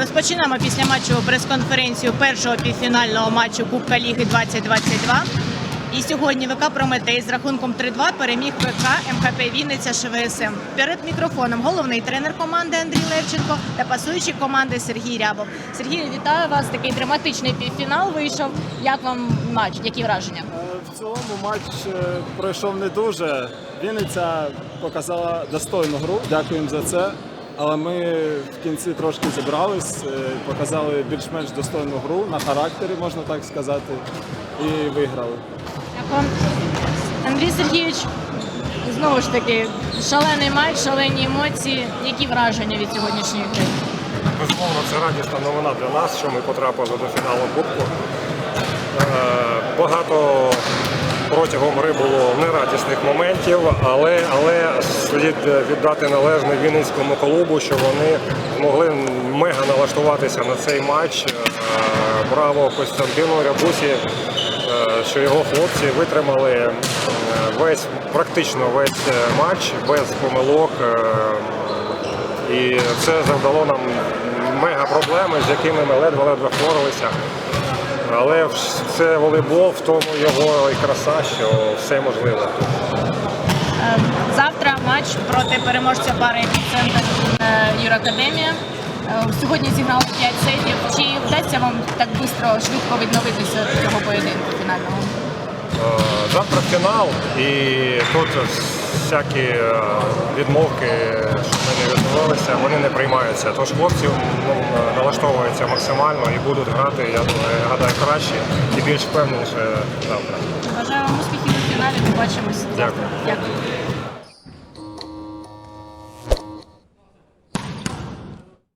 Розпочинаємо після матчеву прес-конференцію першого півфінального матчу Кубка Ліги 2022. І сьогодні ВК Прометей з рахунком 3-2 переміг ВК МХП Вінниця ШВСМ. Перед мікрофоном головний тренер команди Андрій Левченко та пасуючий команди Сергій Рябов. Сергій, вітаю вас. Такий драматичний півфінал вийшов. Як вам матч? Які враження? Е, В цілому матч е, пройшов не дуже. Вінниця показала достойну гру. Дякуємо за це. Але ми в кінці трошки зібрались, е, показали більш-менш достойну гру на характері, можна так сказати, і виграли. Дякую. Андрій Сергійович, знову ж таки, шалений матч, шалені емоції. Які враження від сьогоднішньої гри? Безумовно, це радісна новина для нас, що ми потрапили до фіналу Кубку. Е, Багато протягом гри було нерадісних моментів, але, але слід віддати належне Вінницькому клубу, що вони змогли мега налаштуватися на цей матч. Е, Браво Костянтину Рябусі, е, що його хлопці витримали е, весь, практично весь матч без помилок. і це завдало нам мега проблеми, з якими ми ледве-ледве впоралися. Але це волейбол, в тому його і краса, що все можливо. Е, Завтра матч проти переможця пари «Епіцентр» е, Юракадемія. Е, Сьогодні зіграли 5 сетів. Чи вдасться вам так швидко, швидко відновитися до цього поєдинку фінального? Е, Завтра фінал, і тут всякі е, відмовки, щоб ми не відмовилися, вони не приймаються. Тож хлопці ну, налаштовуються максимально і будуть грати, я думаю, гадаю, краще і більш впевненіше завтра. Бажаю вам успіхів у фіналі. Побачимось. Дякую. Дякую.